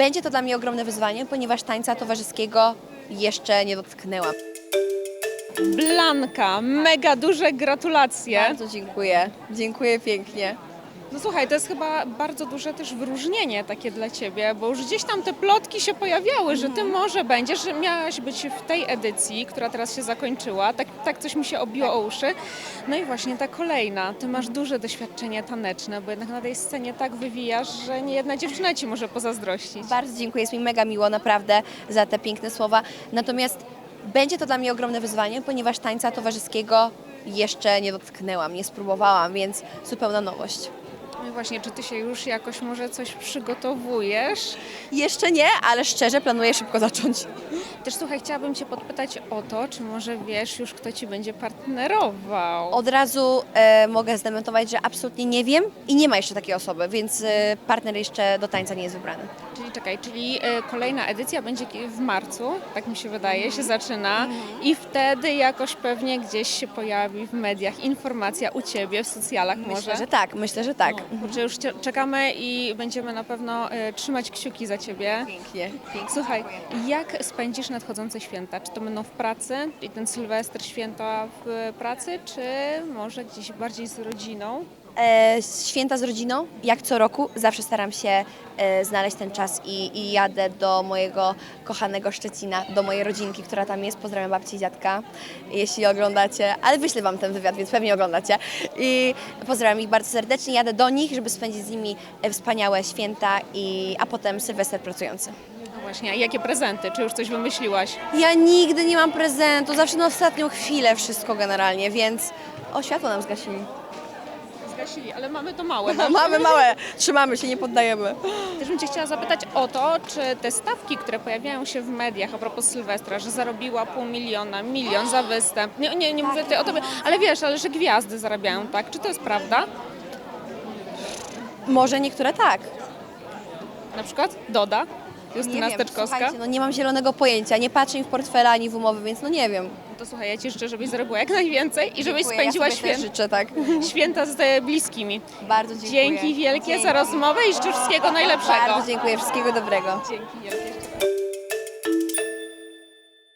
Będzie to dla mnie ogromne wyzwanie, ponieważ tańca towarzyskiego jeszcze nie dotknęłam. Blanka, mega duże gratulacje. Bardzo dziękuję. Dziękuję pięknie. No słuchaj, to jest chyba bardzo duże też wyróżnienie takie dla Ciebie, bo już gdzieś tam te plotki się pojawiały, że Ty może będziesz, że miałaś być w tej edycji, która teraz się zakończyła, tak, tak coś mi się obiło o uszy. No i właśnie ta kolejna, Ty masz duże doświadczenie taneczne, bo jednak na tej scenie tak wywijasz, że nie jedna dziewczyna Ci może pozazdrościć. Bardzo dziękuję, jest mi mega miło naprawdę za te piękne słowa. Natomiast będzie to dla mnie ogromne wyzwanie, ponieważ tańca towarzyskiego jeszcze nie dotknęłam, nie spróbowałam, więc zupełna nowość. No i właśnie, czy Ty się już jakoś może coś przygotowujesz? Jeszcze nie, ale szczerze planuję szybko zacząć. Też słuchaj, chciałabym Cię podpytać o to, czy może wiesz już, kto Ci będzie partnerował? Od razu e, mogę zdementować, że absolutnie nie wiem i nie ma jeszcze takiej osoby, więc e, partner jeszcze do tańca nie jest wybrany. Czyli czekaj, czyli e, kolejna edycja będzie ki- w marcu, tak mi się wydaje, się zaczyna i wtedy jakoś pewnie gdzieś się pojawi w mediach informacja u Ciebie w socjalach może. Myślę, że tak, myślę, że tak. No, kurczę, już cie- czekamy i będziemy na pewno e, trzymać kciuki za Ciebie. Pięknie, pięknie. Słuchaj, jak spędzisz nadchodzące święta? Czy to będą w pracy, i ten Sylwester święta w pracy, czy może gdzieś bardziej z rodziną? E, święta z rodziną, jak co roku, zawsze staram się e, znaleźć ten czas i, i jadę do mojego kochanego Szczecina, do mojej rodzinki, która tam jest. Pozdrawiam babci i dziadka, jeśli oglądacie, ale wyślę Wam ten wywiad, więc pewnie oglądacie. I pozdrawiam ich bardzo serdecznie, jadę do nich, żeby spędzić z nimi e, wspaniałe święta, i, a potem Sylwester pracujący. No właśnie, a jakie prezenty? Czy już coś wymyśliłaś? Ja nigdy nie mam prezentu, zawsze na ostatnią chwilę wszystko generalnie, więc... O, światło nam zgasili. Ale mamy to małe. Mamy małe, trzymamy się, nie poddajemy. Też bym Cię chciała zapytać o to, czy te stawki, które pojawiają się w mediach a propos Sylwestra, że zarobiła pół miliona, milion za występ, nie, nie, nie mówię tutaj o tobie, ale wiesz, ale że gwiazdy zarabiają, tak? Czy to jest prawda? Może niektóre tak. Na przykład Doda, Justyna nie wiem, Steczkowska. słuchajcie, no nie mam zielonego pojęcia, nie patrzę im w portfele ani w umowy, więc no nie wiem. No to słuchaj, ja Ci życzę, żebyś zarobiła jak najwięcej i żebyś Dziękuję, spędziła ja sobie też świę- życzę, tak. święta z e, bliskimi. Bardzo dziękuję. Dzięki wielkie za rozmowę i życzę wszystkiego najlepszego. Bardzo dziękuję, wszystkiego dobrego. Dzięki wielkie.